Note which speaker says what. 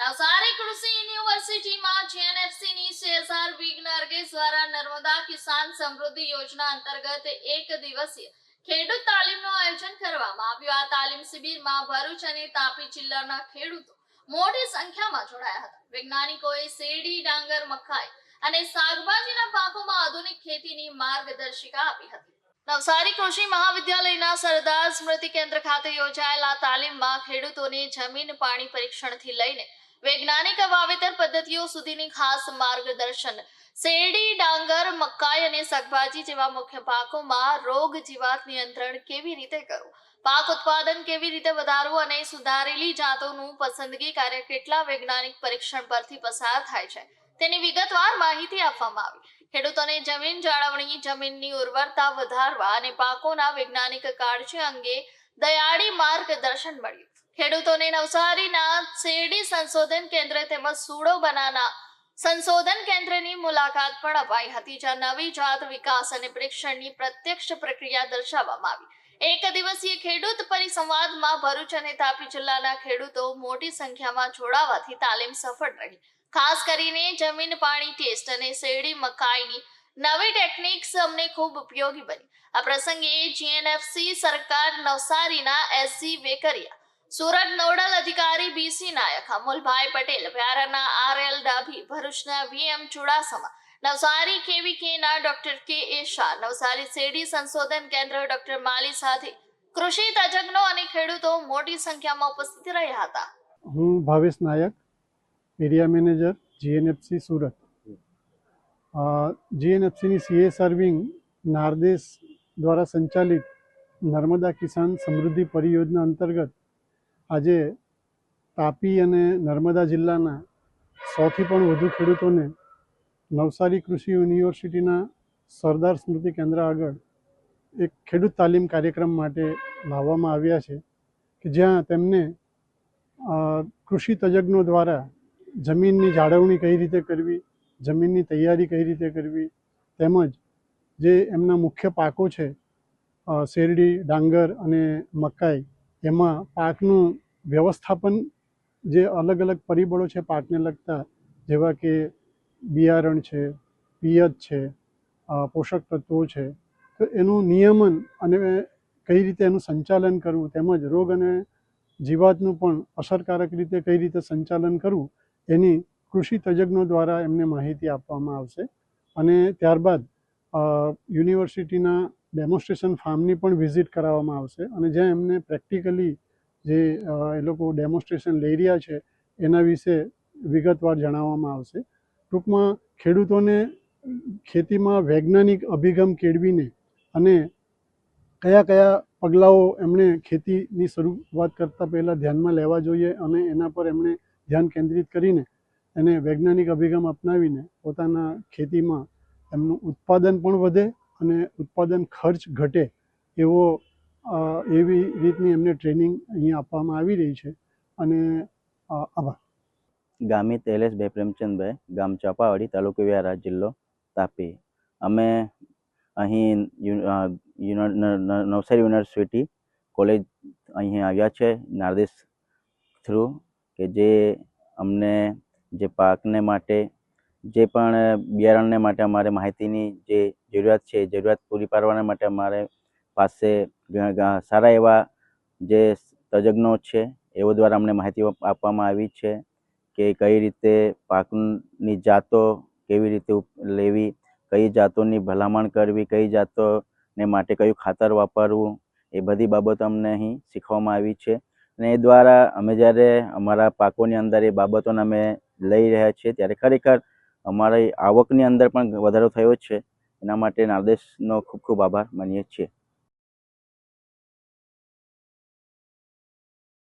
Speaker 1: નવસારી કૃષિ યુનિવર્સિટીમાં જીએનએફસી ની સીએસઆર અર્ગેસ દ્વારા નર્મદા કિસાન સમૃદ્ધિ યોજના અંતર્ગત એક દિવસીય ખેડૂત તાલીમનું આયોજન કરવામાં આવ્યું. આ તાલીમ શિબિરમાં ભરૂચ અને તાપી જિલ્લાના ખેડૂતો મોટી સંખ્યામાં જોડાયા હતા. વૈજ્ઞાનિકોએ શેરડી, ડાંગર, મકાઈ અને શાકભાજીના પાકોમાં આધુનિક ખેતીની માર્ગદર્શિકા આપી હતી. નવસારી કૃષિ મહાવિદ્યાલયના સરદાર સ્મૃતિ કેન્દ્ર ખાતે યોજાયેલા તાલીમમાં ખેડૂતોને જમીન, પાણી પરીક્ષણથી લઈને વૈજ્ઞાનિક વાવેતર પદ્ધતિઓ સુધીની ખાસ માર્ગદર્શન. શેરડી, ડાંગર, મકાઈ અને શાકભાજી જેવા મુખ્ય પાકોમાં રોગ જીવાત નિયંત્રણ કેવી રીતે કરવું? પાક ઉત્પાદન કેવી રીતે વધારવું અને સુધારેલી જાતોનું પસંદગી કાર્ય કેટલા વૈજ્ઞાનિક પરીક્ષણ પરથી પસાર થાય છે? તેની વિગતવાર માહિતી આપવામાં આવી. ખેડૂતોને જમીન જાળવણી, જમીનની ઉર્વરતા વધારવા અને પાકોના વૈજ્ઞાનિક કાળજી અંગે દયાળી માર્ગદર્શન મળ્યું. ખેડૂતોને નવસારીના શેરડી સંશોધન કેન્દ્ર તેમજ સૂડો બનાના સંશોધન કેન્દ્રની મુલાકાત પણ અપાઈ હતી, જ્યાં નવી જાત વિકાસ અને પરીક્ષણની પ્રત્યક્ષ પ્રક્રિયા દર્શાવવામાં આવી. એક દિવસીય ખેડૂત પરિસંવાદમાં ભરૂચ અને તાપી જિલ્લાના ખેડૂતો મોટી સંખ્યામાં જોડાવાથી તાલીમ સફળ રહી. ખાસ કરીને જમીન પાણી ટેસ્ટ અને શેરડી મકાઈની નવી ટેકનિક્સ અમને ખૂબ ઉપયોગી બની. આ પ્રસંગે જીએનએફસી સરકાર નવસારીના એસસી વેકરિયા સુરત નોડલ અધિકારી બીસી નાયક, અમુલભાઈ પટેલ, વ્યારાના આર એલ ડાભી, ભરૂચના વીએમ ચુડાસમા, નવસારી કેવીકેના doctor K A Shah, Navsari શેરડી સંશોધન કેન્દ્ર ડોક્ટર માલી સાથે કૃષિ તજજ્ઞો અને ખેડૂતો મોટી સંખ્યામાં ઉપસ્થિત રહ્યા હતા.
Speaker 2: હું Bhavesh Nayak, area manager GNFC Surat. જીએનએફસીની CA serving નારદેશ દ્વારા સંચાલિત નર્મદા કિસાન સમૃદ્ધિ પરિયોજના અંતર્ગત આજે તાપી અને નર્મદા જિલ્લાના સોથી પણ વધુ ખેડૂતોને નવસારી કૃષિ યુનિવર્સિટીના સરદાર સ્મૃતિ કેન્દ્ર આગળ એક ખેડૂત તાલીમ કાર્યક્રમ માટે લાવવામાં આવ્યા છે કે જ્યાં તેમને કૃષિ તજજ્ઞો દ્વારા જમીનની જાળવણી કઈ રીતે કરવી, જમીનની તૈયારી કઈ રીતે કરવી, તેમજ જે એમના મુખ્ય પાકો છે શેરડી, ડાંગર અને મકાઈ એમાં પાકનું વ્યવસ્થાપન જે અલગ અલગ પરિબળો છે પાકને લગતા, જેવા કે બિયારણ છે, પિયત છે પોષક તત્વો છે, તો એનું નિયમન અને કઈ રીતે એનું સંચાલન કરવું તેમજ રોગ અને જીવાતનું પણ અસરકારક રીતે કઈ રીતે સંચાલન કરવું, એની કૃષિ તજજ્ઞો દ્વારા એમને માહિતી આપવામાં આવશે. અને ત્યારબાદ યુનિવર્સિટીના ડેમોન્સ્ટ્રેશન ફાર્મની પણ વિઝિટ કરાવવામાં આવશે અને જ્યાં એમને પ્રેક્ટિકલી જે એ લોકો ડેમોન્સ્ટ્રેશન લઈ રહ્યા છે, એના વિશે વિગતવાર જણાવવામાં આવશે. ટૂંકમાં ખેડૂતોને ખેતીમાં વૈજ્ઞાનિક અભિગમ કેળવીને અને કયા કયા પગલાઓ એમણે ખેતીની શરૂઆત કરતાં પહેલાં ધ્યાનમાં લેવા જોઈએ અને એના પર એમણે ધ્યાન કેન્દ્રિત કરીને એને વૈજ્ઞાનિક અભિગમ અપનાવીને પોતાના ખેતીમાં એમનું ઉત્પાદન પણ વધે અને ઉત્પાદન ખર્ચ ઘટે એવો એવી રીતની એમને ટ્રેનિંગ અહીંયા આપવામાં આવી રહી છે. અને આભાર.
Speaker 3: ગામિત એલેશભાઈ પ્રેમચંદભાઈ, ગામ ચાપાવાડી, તાલુકો વ્યારા જિલ્લો તાપી. અમે અહીં નવસારી યુનિવર્સિટી કોલેજ અહીં આવ્યા છે, નારદેશ થ્રુ, કે જે અમને જે પાકને માટે, જે પણ બિયારણને માટે અમારે માહિતીની જે જરૂરિયાત છે જરૂરિયાત પૂરી પાડવાના માટે અમારે પાસે સારા એવા જે તજજ્ઞો છે એઓ દ્વારા અમને માહિતી આપવામાં આવી છે કે કઈ રીતે પાકની જાતો કેવી રીતે લેવી, કઈ જાતોની ભલામણ કરવી, કઈ જાતોને માટે કયું ખાતર વાપરવું, એ બધી બાબતો અમને અહીં શીખવામાં આવી છે. અને એ દ્વારા અમે જ્યારે અમારા પાકોની અંદર એ બાબતોને અમે લઈ રહ્યા છીએ ત્યારે ખરેખર અમારી આવકની અંદર પણ વધારો થયો છે. એના માટે નાદેશનો ખૂબ ખૂબ આભાર માનીએ છીએ.